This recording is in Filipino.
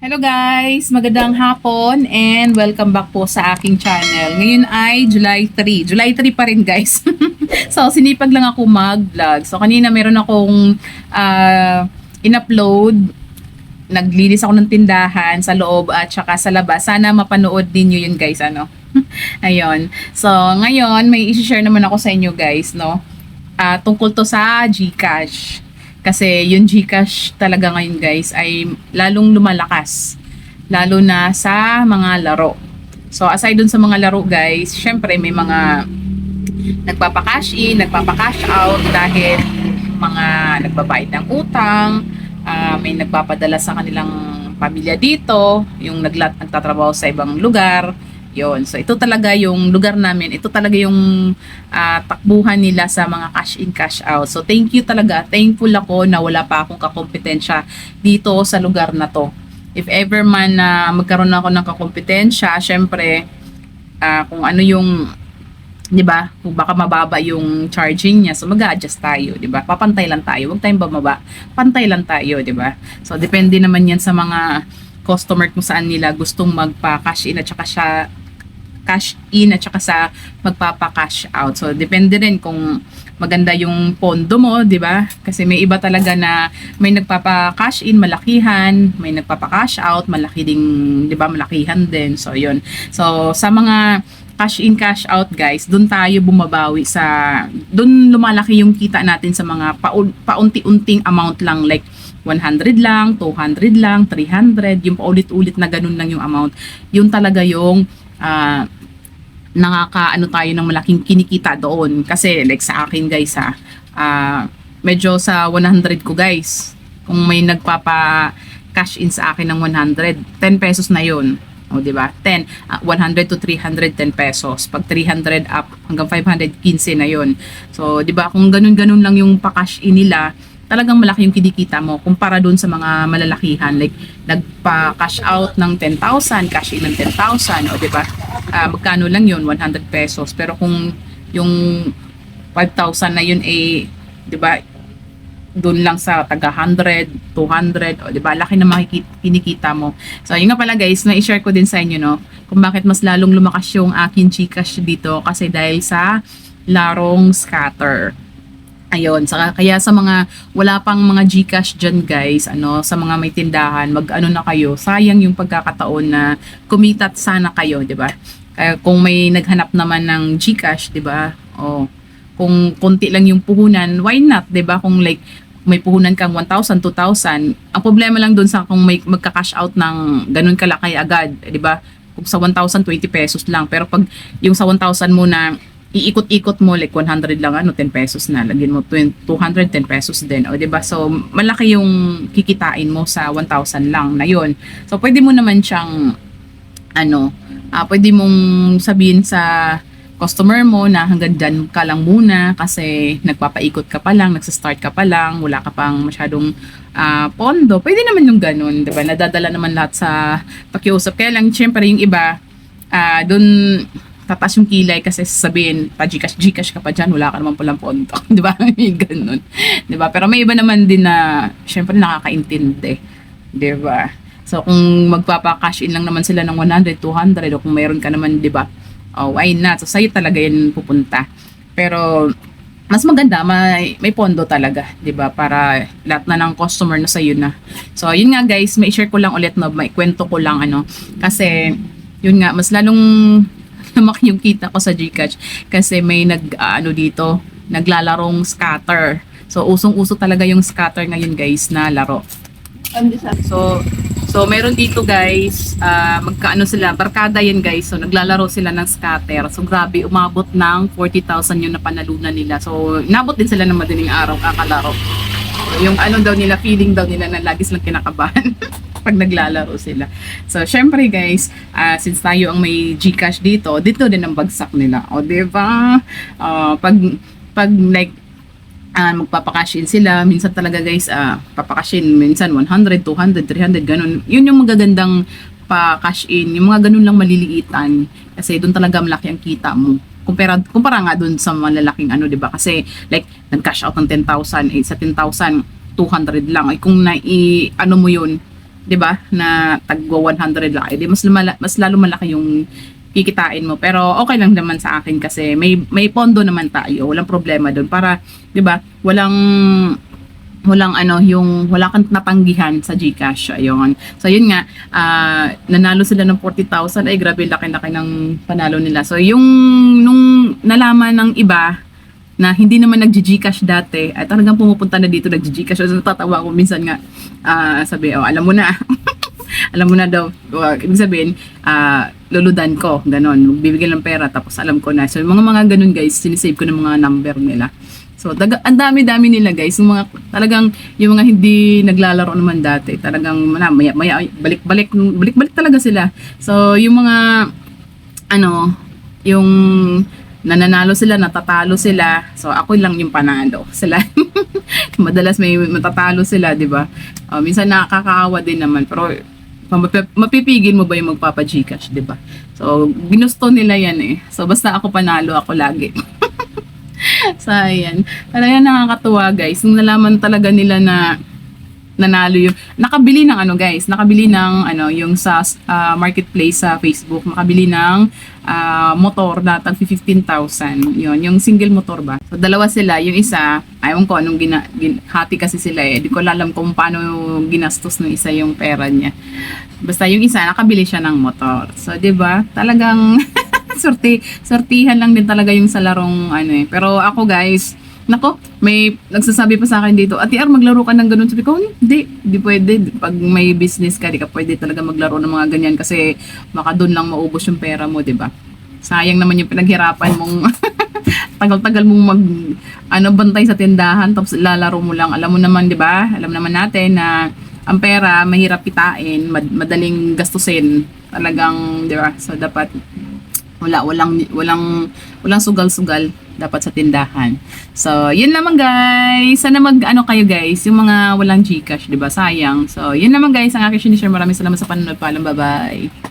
Hello guys! Magandang hapon and welcome back po sa aking channel. Ngayon ay July 3. July 3 pa rin guys. so sinipag lang ako mag-vlog. So kanina meron akong uh, in-upload. Naglinis ako ng tindahan sa loob at saka sa labas. Sana mapanood din nyo yun guys. Ano? Ayun. So ngayon may isi-share naman ako sa inyo guys. No? Ah, tungkol to sa GCash. Kasi yung GCash talaga ngayon guys ay lalong lumalakas. Lalo na sa mga laro. So aside dun sa mga laro guys, syempre may mga nagpapa-cash in, nagpapa-cash out dahil mga nagbabayad ng utang, ah, may nagpapadala sa kanilang pamilya dito, yung naglat nagtatrabaho sa ibang lugar. Yon. So ito talaga yung lugar namin. Ito talaga yung ah, takbuhan nila sa mga cash in cash out. So thank you talaga. Thankful ako na wala pa akong kakompetensya dito sa lugar na to. If ever man na magkaroon ako ng kakompetensya, syempre ah, kung ano yung 'di ba? Kung baka mababa yung charging niya, so mag-adjust tayo, 'di ba? Papantay lang tayo, huwag tayong bumaba. Pantay lang tayo, 'di ba? So depende naman 'yan sa mga customer kung saan nila gustong magpa-cash in at saka siya cash in at saka sa magpapa-cash out. So depende rin kung maganda yung pondo mo, 'di ba? Kasi may iba talaga na may nagpapa-cash in malakihan, may nagpapa-cash out malaki ding, 'di ba, malakihan din. So 'yun. So sa mga cash in cash out guys, doon tayo bumabawi sa doon lumalaki yung kita natin sa mga paunti-unting amount lang like 100 lang, 200 lang, 300, yung paulit-ulit na ganun lang yung amount. Yun talaga yung ah, nakakaano tayo ng malaking kinikita doon. Kasi like sa akin guys ha, ah, medyo sa 100 ko guys, kung may nagpapa cash in sa akin ng 100, 10 pesos na yun. O, di ba? 10, ah, 100 to 310 pesos. Pag 300 up hanggang 515 na yun. So, di ba, kung ganun-ganun lang yung pa-cash in nila, talagang malaki yung kinikita mo kumpara doon sa mga malalakihan. Like, nagpa-cash out ng 10,000, cash in ng 10,000, o di ba? Ah, magkano lang yun? 100 pesos. Pero kung yung 5,000 na yun eh, di ba, doon lang sa taga 100, 200, o di ba? Laki na makikita, mo. So, yun nga pala guys, na-share ko din sa inyo, no? Kung bakit mas lalong lumakas yung akin Gcash dito kasi dahil sa larong scatter. Ayun, saka kaya sa mga wala pang mga GCash dyan guys, ano, sa mga may tindahan, mag-ano na kayo, sayang yung pagkakataon na kumitat sana kayo, 'di ba? Kaya kung may naghanap naman ng GCash, 'di ba? Oh, kung konti lang yung puhunan, why not, 'di ba? Kung like may puhunan kang 1,000, 2,000, ang problema lang doon sa kung may magka-cash out ng ganun kalaki agad, 'di ba? Kung sa 1,000, 20 pesos lang. Pero pag yung sa 1,000 mo na iikot-ikot mo like 100 lang ano 10 pesos na lagyan mo 20, 210 pesos din o 'di ba so malaki yung kikitain mo sa 1,000 lang na yon so pwede mo naman siyang ano ah pwede mong sabihin sa customer mo na hanggang dyan ka lang muna kasi nagpapaikot ka pa lang, nagsa-start ka pa lang, wala ka pang masyadong ah, pondo. Pwede naman yung ganun, 'di ba? Nadadala naman lahat sa pakiusap. Kaya lang syempre yung iba ah doon tataas yung kilay kasi sasabihin, pa Gcash, Gcash ka pa dyan, wala ka naman palang pondo. di ba? Yung Ganun. Di ba? Pero may iba naman din na, syempre nakakaintindi. Di ba? So, kung magpapa-cash in lang naman sila ng 100, 200, o kung mayroon ka naman, di ba? Oh, why not? So, sa'yo talaga yun pupunta. Pero, mas maganda, may, may pondo talaga, 'di ba? Para lahat na ng customer na sa'yo na. So, yun nga guys, may share ko lang ulit no, may kwento ko lang ano kasi yun nga mas lalong lumaki yung kita ko sa GCash kasi may nag ah, ano dito, naglalarong scatter. So, usong-uso talaga yung scatter ngayon guys na laro. So, so meron dito guys, ah, magkaano sila, barkada yan guys. So, naglalaro sila ng scatter. So, grabe, umabot ng 40,000 yung napanalunan nila. So, inabot din sila ng madaling araw kakalaro. Yung ano daw nila, feeling daw nila na lagi silang kinakabahan pag naglalaro sila. So, syempre guys, ah, since tayo ang may Gcash dito, dito din ang bagsak nila. O, di ba? Ah, pag, pag like, ah magpapakash in sila. Minsan talaga guys, ah papakash in. Minsan 100, 200, 300, ganun. Yun yung magagandang pa-cash in. Yung mga ganun lang maliliitan. Kasi doon talaga malaki ang kita mo. Kumpara, kumpara nga doon sa malalaking ano, di ba? Kasi like, nag-cash out ng 10,000. Eh, sa 10,000, 200 lang. Ay kung na i ano mo yun, 'di ba? Na tagwa 100 lang. Eh, di mas lumala, mas lalo malaki yung kikitain mo. Pero okay lang naman sa akin kasi may may pondo naman tayo. Walang problema doon para 'di ba? Walang walang ano yung wala kang natanggihan sa GCash ayun. So yun nga ah, nanalo sila ng 40,000 ay grabe laki-laki ng panalo nila. So yung nung nalaman ng iba na hindi naman nag-GCash dati ay talagang pumupunta na dito nag-GCash. So natatawa ako minsan nga ah, sabi oh alam mo na alam mo na daw uh, ibig sabihin ah, luludan ko ganon bibigyan ng pera tapos alam ko na so yung mga mga ganun guys sinisave ko ng mga number nila So, daga, ang dami-dami nila guys. Yung mga, talagang, yung mga hindi naglalaro naman dati. Talagang, maya, maya, maya balik-balik, balik-balik talaga sila. So, yung mga, ano, yung nananalo sila, natatalo sila. So, ako lang yung panalo. Sila, madalas may matatalo sila, di ba? Uh, minsan nakakaawa din naman. Pero, mapipigil mo ba yung magpapa-Gcash, di ba? So, ginusto nila yan eh. So, basta ako panalo, ako lagi. so, ayan. Talaga nakakatuwa, guys. Nung nalaman talaga nila na nanalo yung nakabili ng ano guys nakabili ng ano yung sa ah, marketplace sa Facebook. Nakabili ng ah, motor na tag 15,000 yun yung single motor ba? So dalawa sila. Yung isa ayaw ko anong gina, gin- hati kasi sila eh. Di ko alam kung paano ginastos ng isa yung pera niya. Basta yung isa nakabili siya ng motor. So 'di ba? Talagang sorti sortihan lang din talaga yung sa larong ano eh. Pero ako guys Nako, may nagsasabi pa sa akin dito, Ate R, maglaro ka ng ganun. Sabi ko, hindi, hindi pwede. Pag may business ka, di ka pwede talaga maglaro ng mga ganyan kasi baka doon lang maubos yung pera mo, di ba? Sayang naman yung pinaghirapan mong tagal-tagal mong mag ano bantay sa tindahan tapos lalaro mo lang. Alam mo naman, di ba? Alam naman natin na ang pera mahirap kitain, mad- madaling gastusin. Talagang, di ba? So dapat wala walang walang walang sugal-sugal dapat sa tindahan. So, yun naman guys. Sana mag ano kayo guys, yung mga walang GCash, 'di ba? Sayang. So, yun naman guys ang aking sinishare. Maraming salamat sa panonood. Paalam, bye-bye.